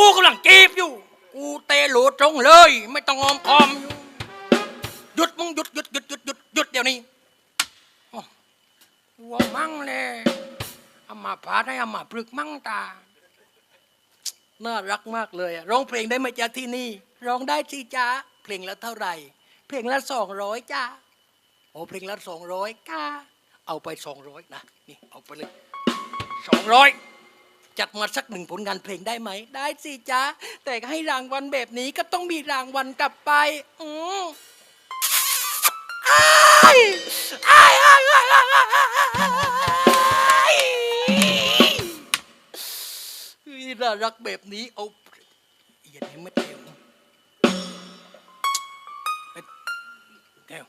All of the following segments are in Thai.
กูกำลังจีบอยู่ กูเตะโหลดตรงเลย ไม่ต้องงอมคอมอยู่หยุดมึงหยุดหยุดหยุดหยุดหยุดหยุดเดี๋ยวนี้โอ้วัวมั่งเลยอามาพาได้อามาปรึกมั่งตา น่ารักมากเลยอะร้องเพลงได้ไหมจ๊ะที่นี่ ร้องได้สิจ๊ะเพลงละเท่าไหร่ เพลงละสองร้อยจ้าโอ้เพลงละสองร้อยก้าเอาไปสองร้อยนะ นี่เอาไปเลยสองร้อย จัดมาสักหนึ่งผลงานเพลงได้ไหม ได้สิจ๊ะ แต่ให้รางวัลแบบนี้ก็ต้องมีรางวัลกลับไป อืมอ้ายอ้ายอ้ายอ้ายอ้ายอ้ายอ้ายเฮ้ยน่ารักแบบนี้เอาอย่าให้ไม่เดียวเอ้ยแก้ว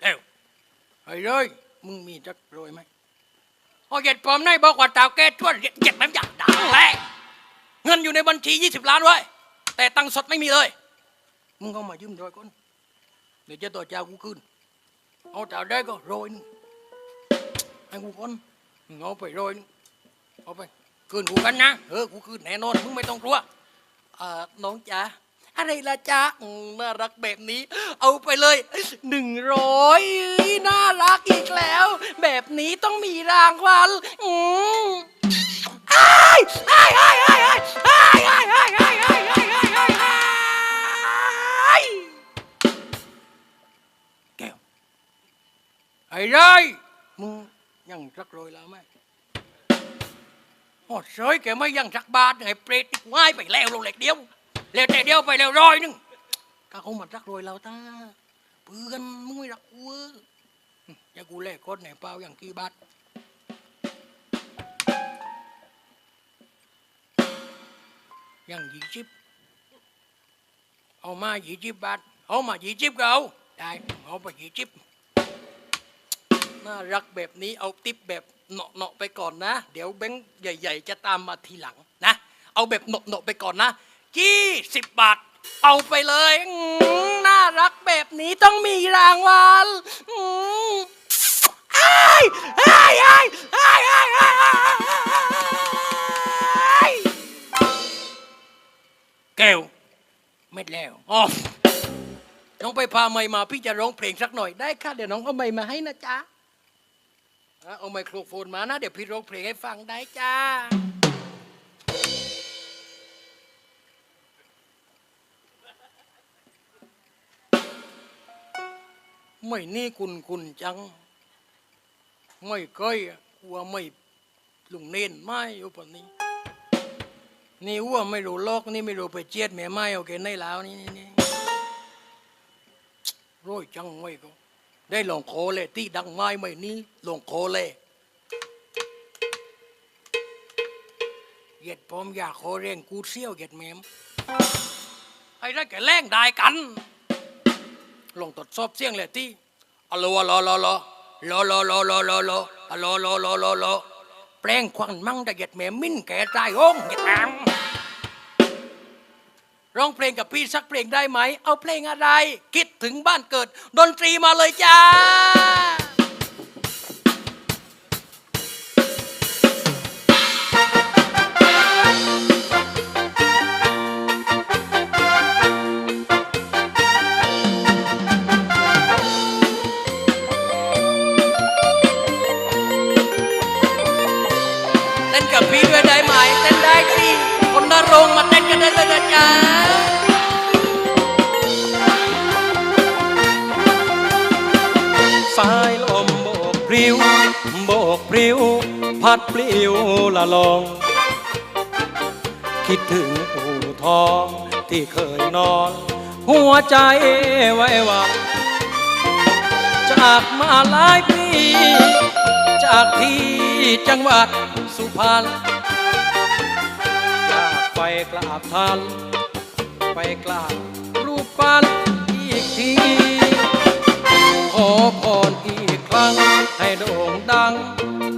แก้วไอ้เลยมึงมีจักรวยไหม โอ้ยเจ็ดผมนายบอกว่าตาวแก้ทวดเจ็ดมันอย่ากดังแหละเงินอยู่ในบัญชียี่สิบล้านไว้ยแต่ตังสดไม่มีเลย มึงก็มายืมรอยก่อนเดี๋ยวจะต่อเจ้ากูขึ้นเอาแต่ได้ก็โรยนึงให้กูก่อนมึงเอาไปโรยนึงเอาไปคืนกูกันนะเออกูคืนแน่นอนมึงไม่ต้องกลัวเอ่อน้องจ๋า อะไรละจ๊ะอืมน่ารักแบบนี้ เอาไปเลยหนึ่งร้อยน่ารักอีกแล้ว แบบนี้ต้องมีรางวัลอืมอ้ายอ้ายอ้ายอ้ายอ้ายอ้ายอ้ายอ้ายอ้ายอ้ายอ้ายอ้ายอ้ายอ้ายแก้วไอ้ไรมึงยังรักรอยแล้วไหม โอ้เสยแกไม่ยังรักบาทไอ้เปรตนี่กูให้ไปแล้วลงเหล็กเดียว แล้วแต่เดียวไปแล้วร้อยหนึงถ้าเขามารักรอยเราตาเพื่อนมึงไม่รักกูเว้ยอย่ากูแลกคนไหนเปล่าอย่างกี่บาทยังยี่สิบเอามายี่สิบบาทเอามายี่สิบก็เอาได้เอาไปยี่สิบน่ารักแบบนี้เอาติปแบบเนาะเนาะๆไปก่อนนะ เดี๋ยวแบงค์ใหญ่ ๆ จะตามมาทีหลังนะ เอาแบบเนาะเนาะๆไปก่อนนะ ยี่สิบบาท เอาไปเลยอืมน่ารักแบบนี้ต้องมีรางวัลอืมอ้ายอ้ายอ้ายอ้ายอ้ายอ้ายอ้ายแก้วเม็ดแล้วอ๋อน้องไปพาไมค์มาพี่จะร้องเพลงสักหน่อยได้ค่ะเดี๋ยวน้องเอาไมค์มาให้นะจ๊ะอะเอาไมโครโฟนมานะ เดี๋ยวพี่ร้องเพลงให้ฟังได้จ้า ไม่นี่คุณคุณจัง ไม่เคยอะกลัวไม่ลุงเน้นไม่อยู่ปนนี้ นี่อ้วไม่รู้โลกนี่ไม่รู้ไปเจียดแม่ไม้โอเคในแล้วนี่นี่นี่ร้อยจังไม่ก็ได้ลงโคเลยที่ดังไม้ไม่นี้ลงโคเลยเหยียดผมอยากโคเร่งกูเซี่ยวเหยียดแมมไอ้ได้แกแรงได้กัน ลงตดสอบเสียงเลยที่อะโลอะโลอะโลอะโลโลโลโลโลโลโลอโลโลโลโลโลแปลงควันมั่งได้เหยียดแม่มิ้นแกตายโองเหยียดแมมร้องเพลงกับพี่สักเพลงได้ไหม เอาเพลงอะไร คิดถึงบ้านเกิด ดนตรีมาเลยจ้า นะจ๊ะสายลมโบกพริ้ว โบกพริ้ว พัดปลิวละลอง คิดถึงอู่ทองที่เคยนอน หัวใจไว้หวังจากมาหลายปี จากที่จังหวัดสุพรรณ กไปกราบท่านไปกราบรูปปั้นอีกที ขอพรอีกครั้งให้โด่งดัง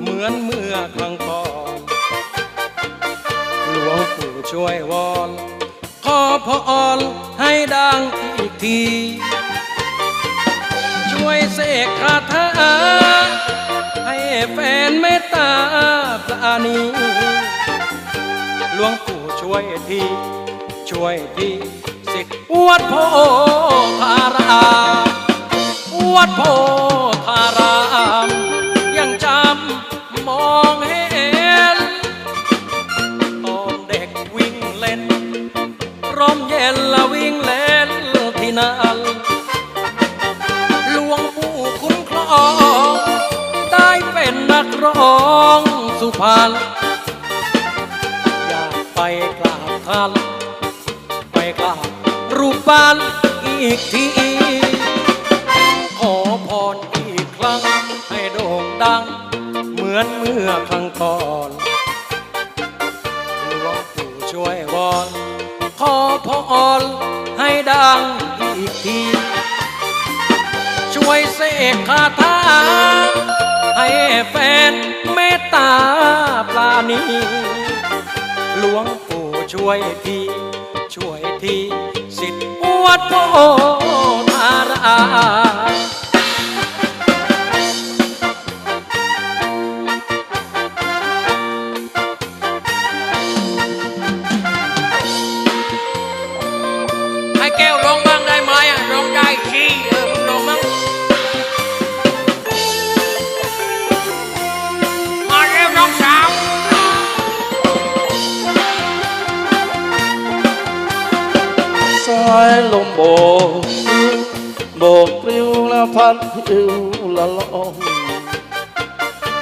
เหมือนเมื่อครั้งก่อนหลวงปู่ช่วยวอนขอพรให้ดังอีกที ช่วยเสกคาถาให้แฟนเมตตาปราณีหลวงปู่ ช่วยทีช่วยทีสิทวัดโพธารามวัดโพธารามยังจำมองเห็นตอนเด็กวิ่งเล่นร่มเย็นละวิ่งเล่นที่นั่นหลวงปู่คุ้มครอง ได้เป็นนักร้องสุพรรณ ท่านไปกราบรูปปั้นอีกที ขอพรอีกครั้งให้โด่งดัง เหมือนเมื่อครั้งก่อนหลวงปู่ช่วยวอน ขอพรให้ดังอีกที ช่วยเสกคาถาให้แฟนเมตตาปราณีหลวงปู่ ช่วยทีช่วยทีสิทธิ์วัดโพธาราม พัดผิวละลอง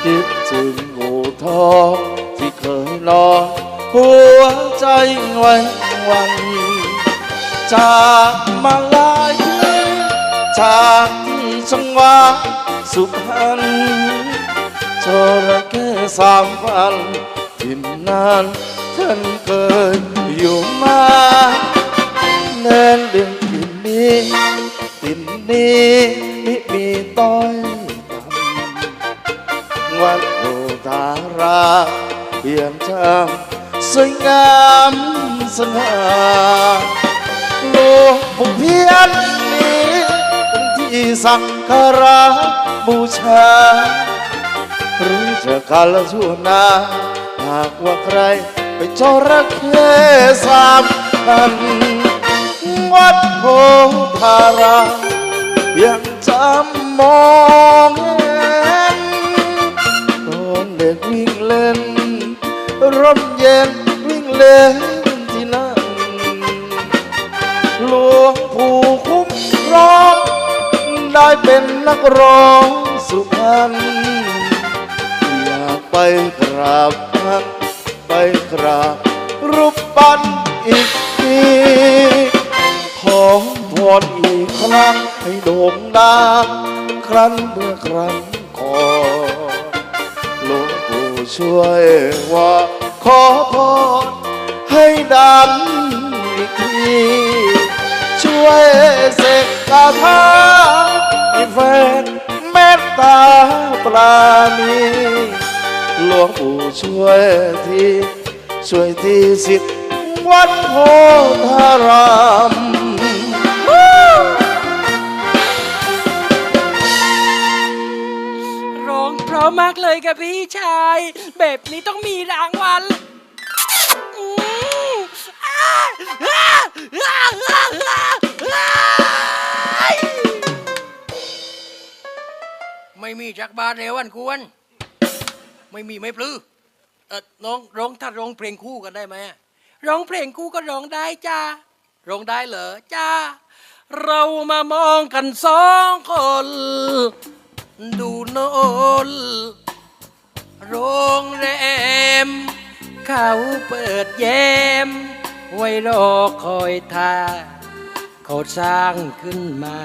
คิดถึงงูทองที่เคยนอนหัวใจไว้วันจากมาลายจากที่ชังหวาสุพรรณจระเข้สามพันทิ่นนานท่านเคยอยู่มาแน่นเรื่องทิ่นนี้ทิ่นนี้ มิมีต้อยต่ำวัดโพธาราเปี่ยมชามสวยงามสง่าหลวงปู่เพียนนี้เป็นที่สักการะบูชา หรือจะกาลชั่วนาหากว่าใครไปจระเข้สามพันวัดโพธาราม นักร้องสุพรรณอยากไปกราบท่านไปกราบรูปปั้นอีกทีขอพรอีกครั้งให้โด่งดังครั้นเมื่อครั้งก่อนหลวงปู่ช่วยว่าขอพรให้ดังอีกที ช่วยเสกคาถา แฟนเมตตาปราณีหลวงปู่ช่วยทีช่วยทีสิทธิ์วัดโพธารามร้องเพราะมากเลยกับพี่ชาย แบบนี้ต้องมีรางวัลอืมอ้าอ้าอ้า จักบาทเร็วอันควร ไม่มีไม่ปลื้อเออน้องร้องถ้าร้องเพลงคู่กันได้ไหมร้องเพลงกูก็ร้องได้จ้าร้องได้เหรอจ้าเรามามองกันสองคน ดูโนนโรงแรม เขาเปิดแย้ม ไว้รอคอยทาเขาสร้างขึ้นมา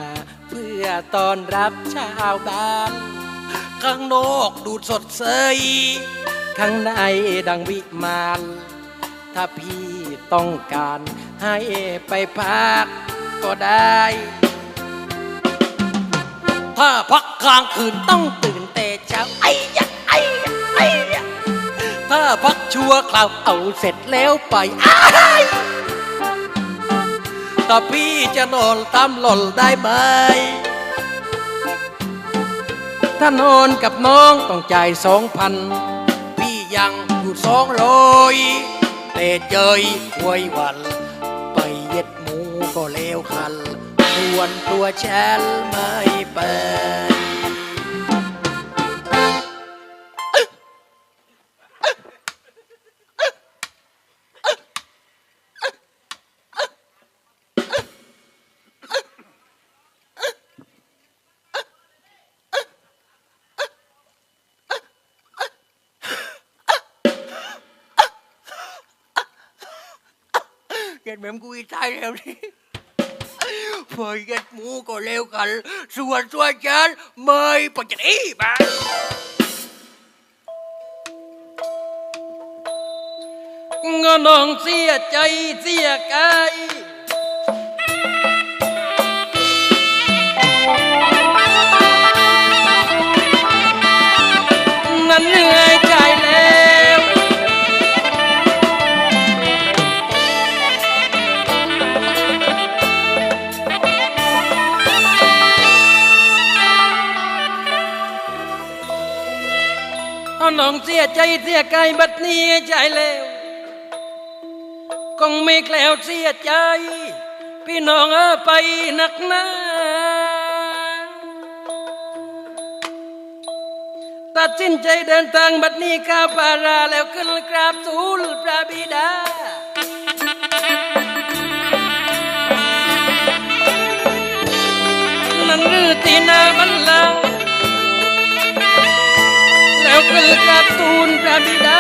เพื่อตอนรับชาวบ้าน ข้างนอกดูสดใสข้างในดังวิมานถ้าพี่ต้องการให้ไปพักก็ได้ ถ้าพักกลางคืนต้องตื่นแต่เช้าไอ้ยะไอ้ยะไอ้ยะถ้าพักชั่วคราวเอาเสร็จแล้วไปอ้ายถ้าพี่จะนอนตามหล่นได้ไหม ถ้านอนกับน้องต้องจ่ายสองพันพี่ยังอยู่สองร้อยแต่เจยหวยวัน ไปเย็ดหมูก็เลวคันส่วนตัวแชนไม่ไปเม่มกูอีตายแล้วนี่พอเย็ดหมูก็เลวกัน ส่วนตัวฉันไม่ปจะอีบ้าก็น้องเสียใจเสียกาย ใจเสียกายบัดนี้ใจแล้วคงไม่แกล้วเสียใจ พี่น้องเออไปนักหนาตัดสินใจเดินทางบัดนี้ข้าปาราแล้วขึ้นกราบทูลพระบิดานั่นรือที่นาบันลัง ก์แล้วขึ้นกราบทูลพระบิดา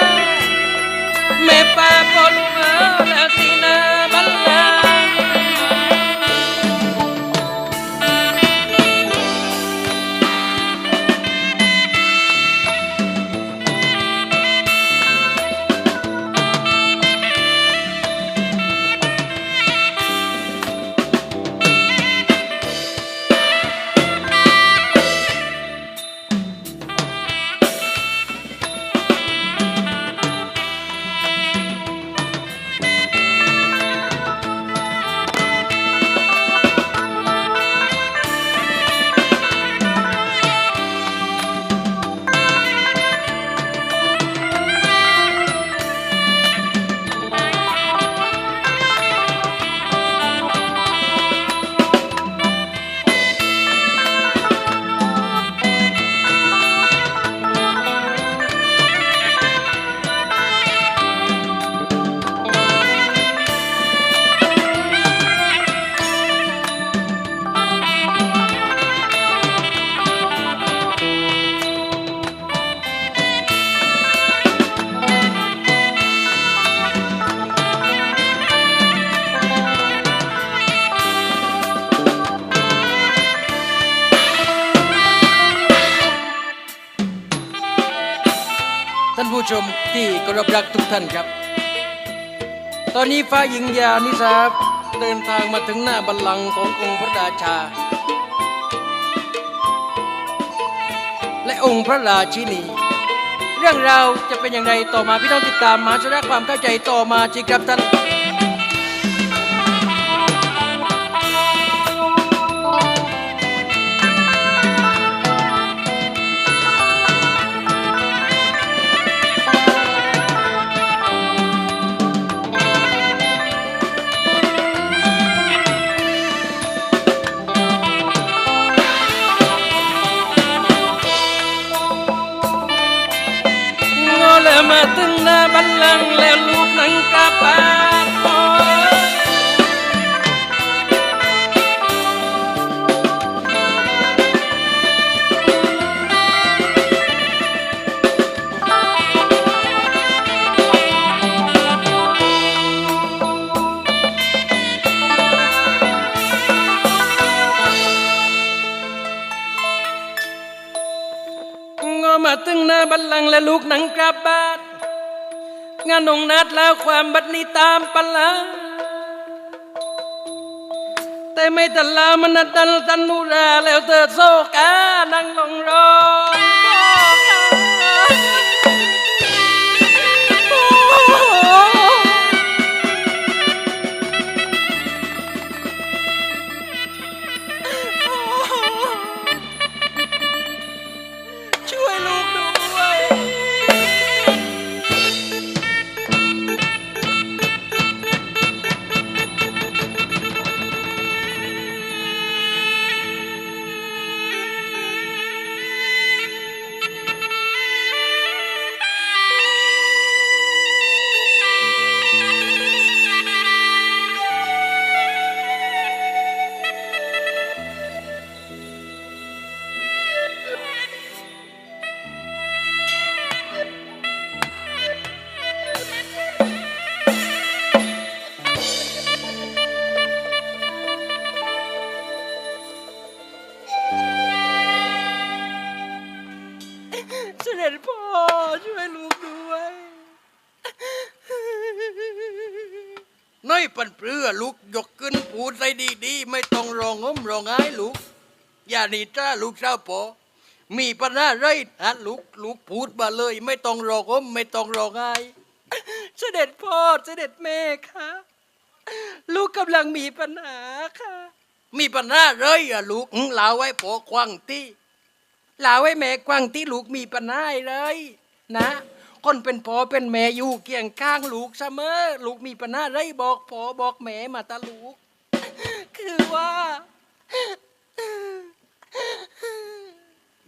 แม่ป่าพอลเออแล้วสิ ท่านผู้ชมที่กรบรักทุกท่านครับ ตอนนี้ฟ้าหญิงยานิสาเดินทางมาถึงหน้าบัลลังก์ขององค์พระราชา และองค์พระราชินี เรื่องราวจะเป็นอย่างไรต่อมาพี่น้องติดตามมาชนะความเข้าใจต่อมาจีครับท่าน งแล้วลูกหนังกาปาดโอ้ยงอมาถึงหน้าบัลลังก์และลูกหนังกราบบาด งานองนัดแล้วความบัดนี้ตามปลาแต่ไม่ตลามันนัดดันตันนุราแล้วเธอโซกานั่งลงรอ ช่วยลูกด้วยน้อยปันเปลือลูกยกขึ้นพูดใจดีๆ ไม่ต้องรองง้มรองไห้ลูก อย่าหนีจ้าลูกเจ้าปอมีปัญหาไรฮะลูกลูกพูดมาเลย ไม่ต้องรองง้มไม่ต้องรองไห้เสด็จพ่อเสด็จแม่คะลูกกำลังมีปัญหาค่ะ มีปัญหาเลยอะลูกลาไว้ปอควังตี้ลาไว้แม่ควังตี้ลูกมีปัญหาเลย นะคนเป็นพ่อเป็นแม่อยู่เคียงข้างลูกเสมอลูกมีปัญหาไรบอกพ่อบอกแม่มาตาลูก คือว่า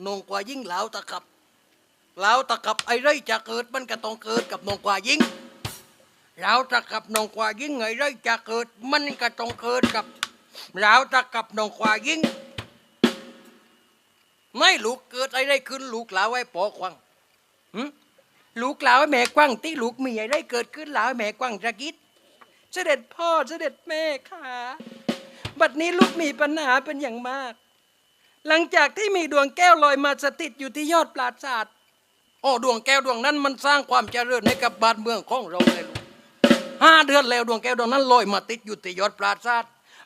นองกว่ายิ่งเหลาตะกับเหลาตะกับไอ้ไรจะเกิดมันก็ต้องเกิดกับนองกว่ายิ่งเหลาตะกับนองกว่ายิ่งไอ้ไรจะเกิด มันก็ต้องเกิดกับเหลาตะกับนองกว่ายิ่ง ไม่ลูกเกิดไอ้ไรขึ้นลูกเหลาไว้ปอควัง ลูกลาวแม่กว้างที่ลูกมีอะไรเกิดขึ้นลาวแม่กว้างจะกิดเสด็จพ่อเสด็จแม่ค่ะ บัดนี้ลูกมีปัญหาเป็นอย่างมาก หลังจากที่มีดวงแก้วลอยมาสถิตอยู่ที่ยอดปราสาทโอ้ดวงแก้วดวงนั้นมันสร้างความเจริญให้กับบ้านเมืองของเราเลยลูกห้าเดือนแล้วดวงแก้วดวงนั้นลอยมาติดอยู่ที่ยอดปราสาท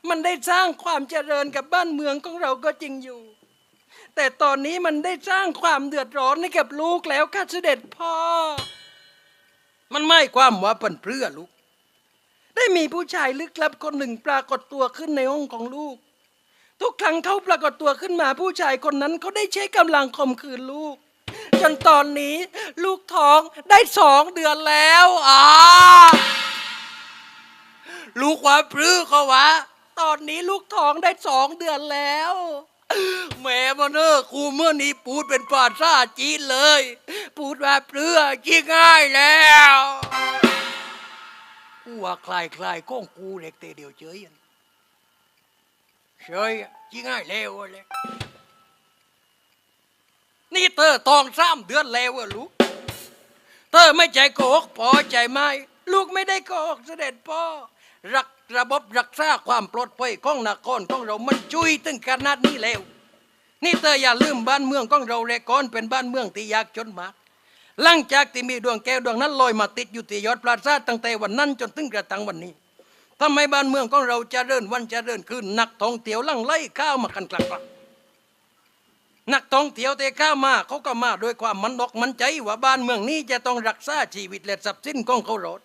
มันได้สร้างความเจริญกับบ้านเมืองของเราก็จริงอยู่ แต่ตอนนี้มันได้สร้างความเดือดร้อนให้กับลูกแล้วค่ะเสด็จพ่อ มันไม่ความว่าเป็นเพื่อลูก ได้มีผู้ชายลึกลับคนหนึ่งปรากฏตัวขึ้นในห้องของลูก ทุกครั้งเขาปรากฏตัวขึ้นมาผู้ชายคนนั้นเขาได้ใช้กำลังข่มขืนลูก จนตอนนี้ลูกท้องได้สองเดือนแล้วอ่าลูกว่าพรือเขาวะ ตอนนี้ลูกท้องได้สองเดือนแล้ว แหม่มาเนอครูเมื่อนี้พูดเป็นภาษาจีนเลย พูดว่าเปลือจีง่ายแล้วกูว่าคลายคลายก้องกูเด็กเตเดียวเฉยอันเฉยอะจีง่ายแล้วเลยนี่เธอทองสามเดือนแล้วลูกเธอไม่ใจโกหกพอใจไหมลูกไม่ได้โกหกเสด็จพ่อรัก ระบบรักษาความปลอดภัยของนครของเรามันจุยถึงขนาดนี้แล้ว นี่เธออย่าลืมบ้านเมืองของเราแลก่อนเป็นบ้านเมืองที่ยากจนมาก หลังจากที่มีดวงแก้วดวงนั้นลอยมาติดอยู่ที่ยอดปราสาทตั้งแต่วันนั้นจนถึงกระทั่งวันนี้ทำไมบ้านเมืองของเราจะเริญวันจะเริญขึ้นนักท่องเที่ยวลังไล่ข้าวมากันกลับๆนักท่องเที่ยวเตะข้ามาเขาก็มาด้วยความมันดอกมันใจว่าบ้านเมืองนี้จะต้องรักษาชีวิตและทรัพย์สินของเขารอด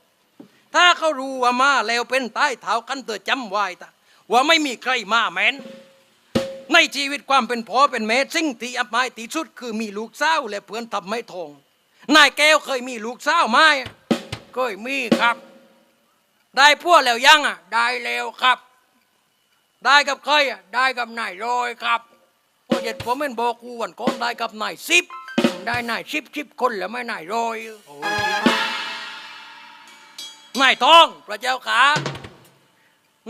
ถ้าเขารู้ว่ามาแล้วเป็นใต้เท้ากันเตอจำไว้ตาว่าไม่มีใครมาแม้น ในชีวิตความเป็นพ่อเป็นแม่สิ่งที่อับอายที่สุดคือมีลูกสาวและเพื่อนทำไม่ทองนายแก้วเคยมีลูกสาวไหมเคยมีครับ ได้พวกแล้วยังอะ ได้แล้วครับ ได้กับใครอะได้กับนายรอยครับพวกเด็ดผมเป็นบอกูวันก่อนได้กับนายสิบได้นายสิบสิบคนแล้วไม่นายรอยโอ้ย นายทองพระเจ้าขา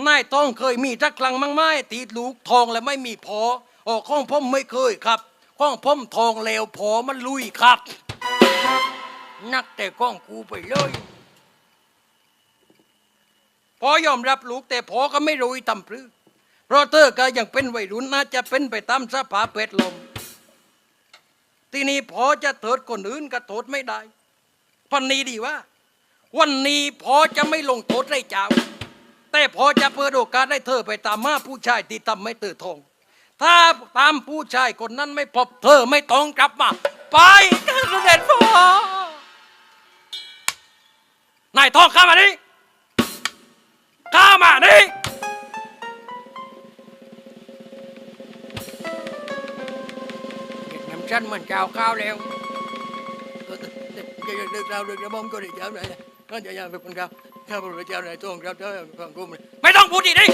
นายทองเคยมีทักครั้งมั้งไหมตีลูกทองแล้วไม่มีพออ๋อข้องผมไม่เคยครับข้องผมทองแล้วพอมันลุยครับ นักแต่ก้องกูไปเลยพอยอมรับลูกแต่พอก็ไม่รู้อีตำพรือเพราะเธอก็ยังเป็นวัยรุ่นน่าจะเป็นไปตามสภาพแวดลม ทีนี้พอจะโทษคนอื่นก็โทษไม่ได้พันนี้ดีว่า วันนี้พอจะไม่ลงโทษให้เจ้า แต่พอจะเปิดโอกาสให้เธอไปตามมาผู้ชายที่ทำไม่เตือทอง ถ้าตามผู้ชายคนนั้นไม่พบเธอไม่ต้องกลับมา ไปเสด็จพ่อนายทองข้ามานี่ข้ามานี่เด็กน้ำชั้นมันเจ้าข้าวแล้วเออเด็กเด็ก ท่าจะยังเป็นคนครับข้าพระพุทธเจ้าในายทรงครับท่านความกุ้มไม่ต้องพูดอีกดิ